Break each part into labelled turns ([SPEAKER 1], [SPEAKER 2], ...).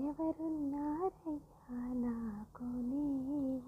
[SPEAKER 1] ఎవరున్నారయ్యా నాకు నీవు?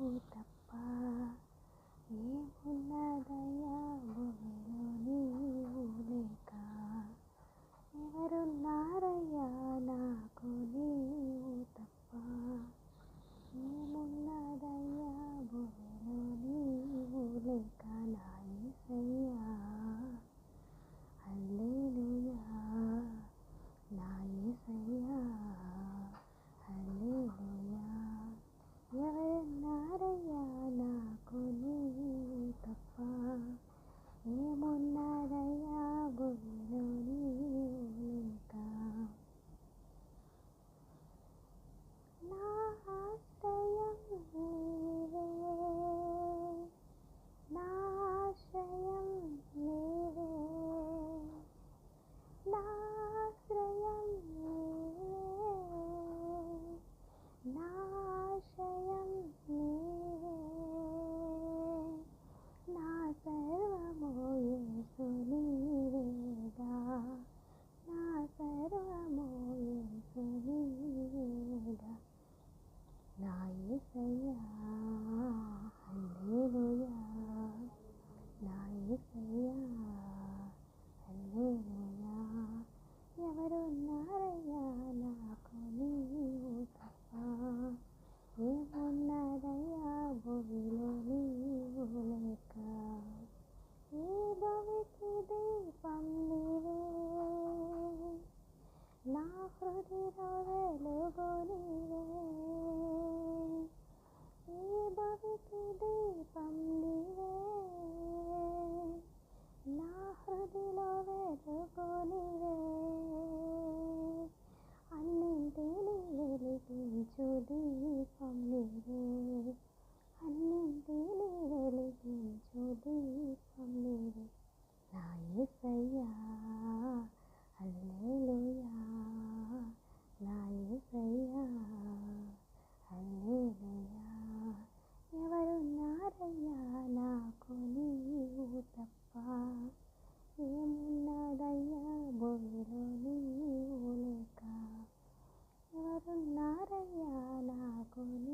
[SPEAKER 1] నీవే అన్నింటి వెలిగించు దీపం నీవే నా ఏసయ్యా అల్లేలుయా నా ఏసయ్యా అల్లేలుయా ఎవరున్నారయ్యా నాకు నీవు తప్ప ఏమున్నదయ్యా భూమిలో నీవు లేక ఎవరున్నారయ్యా నాకు నీ